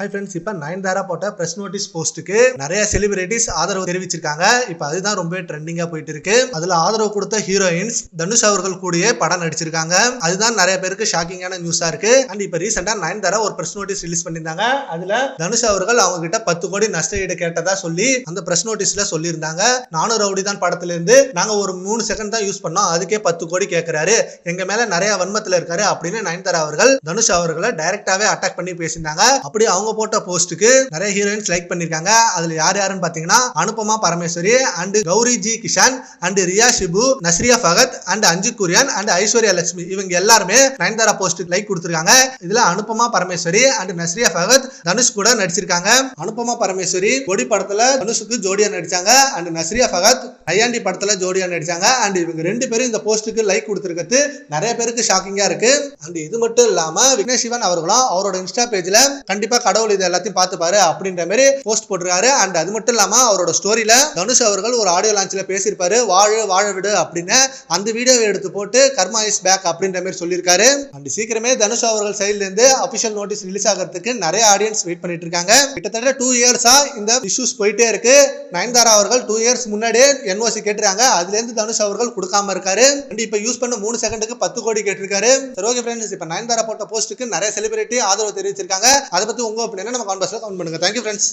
Hi friends இப்போ நயன்தாரா போட்ட press notice போஸ்ட்டுக்கு நிறைய செலிபிரிட்டிஸ் ஆதரவு தெரிவிச்சிருக்காங்க. இப்போ அதுதான் ரொம்ப ட்ரெண்டிங்காக போயிட்டு இருக்கு. அதில் ஆதரவு கொடுத்த ஹீரோயின்ஸ் தனுஷ் அவர்கள் கூடயே படம் நடிச்சிருக்காங்க. அதுதான் நிறைய பேருக்கு ஷாக்கிங்கான நியூஸாக இருக்கு. அண்ட் இப்போ ரீசெண்டாக நயன்தாரா ஒரு ப்ரெஸ் நோட்டீஸ் ரிலீஸ் பண்ணியிருந்தாங்க. அதில் தனுஷ் அவர்கள் அவங்க கிட்ட பத்து கோடி நஷ்ட ஈடு கேட்டதா சொல்லி அந்த ப்ரெஸ் நோட்டீஸில் சொல்லியிருந்தாங்க. நானும் ரவுடி தான் படத்துலேருந்து நாங்கள் ஒரு மூணு செகண்ட் தான் யூஸ் பண்ணோம். அதுக்கே பத்து கோடி கேட்குறாரு எங்கள் மேலே நிறைய வன்மத்தில் இருக்காரு அப்படின்னு நயன்தாரா அவர்கள் தனுஷ் அவர்களை டைரக்டாவே அட்டாக் பண்ணி பேசியிருந்தாங்க. அப்படி அவங்க போட்ட போஸ்ட்டுக்கு நிறைய ஹீரோயின்ஸ் லைக் பண்ணிருக்காங்க. அதுல யார் யாருன்னு பாத்தீங்கன்னா Anupama Parameswari and Gouri G Kishan and Riya Shibu Nazriya Fahadh and Anju Kurian and Aishwarya Lakshmi. இவங்க எல்லாருமே நயன்தாரா போஸ்ட்டுக்கு லைக் கொடுத்துருக்காங்க. இதுல அனுபமா பரமேஸ்வரி அண்ட் நஸ்ரியா ஃபகத் தனுஷ் கூட நடிச்சிருக்காங்க. அனுபமா பரமேஸ்வரி கொடி படத்துல தனுஷுக்கு ஜோடியா நடிச்சாங்க. அண்ட் நஸ்ரியா ஃபகத் ஐயாண்டி படத்துல ஜோடியா நடிச்சாங்க. அண்ட் இவங்க ரெண்டு பேரும் இந்த போஸ்ட்டுக்கு லைக் கொடுத்துருக்கிறது நிறைய பேருக்கு ஷாக்கிங்கா இருக்கு. அண்ட் இது மட்டும் இல்லாம விக்னேஷ் சிவன் அவர்களும் அவரோட இன்ஸ்டா பேஜ்ல கண்டிப்பா கடவுள் இது எல்லாத்தையும் பார்த்துப்பாரு அப்படின்ற மாதிரி போஸ்ட் போட்டிருக்காரு. அண்ட் அது மட்டும் இல்லாம அவரோட ஸ்டோரியில தனுஷ் அவர்கள் ஒரு ஆடியோ லான்ச்ல பேசியிருப்பாரு. வாழு வாழ விடு அப்படின்னு. அந்த வீடியோவை எடுத்து போட்டு கர்மா இஸ் பேக் அப்படின்ற மாதிரி சொல்லியிருக்காரு. அண்ட் சீக்கிரமே தனுஷ் அவர்கள் சைட்ல இருந்து அபிஷியல் நோட்டீஸ் ரிலீஸ் ஆகிறதுக்கு நிறைய ஆடியன்ஸ் வெயிட் பண்ணிட்டு இருக்காங்க. கிட்டத்தட்ட டூ இயர்ஸா இந்த இஷ்யூஸ் போயிட்டே இருக்கு. நயன்தாரா அவர்கள் டூ இயர்ஸ் முன்னாடியே என்ஓசி கேட்டிருக்காங்க. அதுல இருந்து தனுஷ் அவர்கள் கொடுக்காம இருக்காரு. அண்ட் இப்போ யூஸ் பண்ண மூணு செகண்டுக்கு பத்து கோடி கேட்டிருக்காரு. சரி ஓகே ஃப்ரெண்ட்ஸ் இப்போ நயன்தாரா போட்ட போஸ்ட்டுக்கு நிறைய செலிபிரிட்டி ஆதரவு தெரிவிச்சிருக்காங்க. அதை பத்தி உங்க அப்படின்னா நம்ம கான்வர்ஸில் கவுண்ட் பண்ணுங்க தேங்க்யூ ஃப்ரெண்ட்ஸ்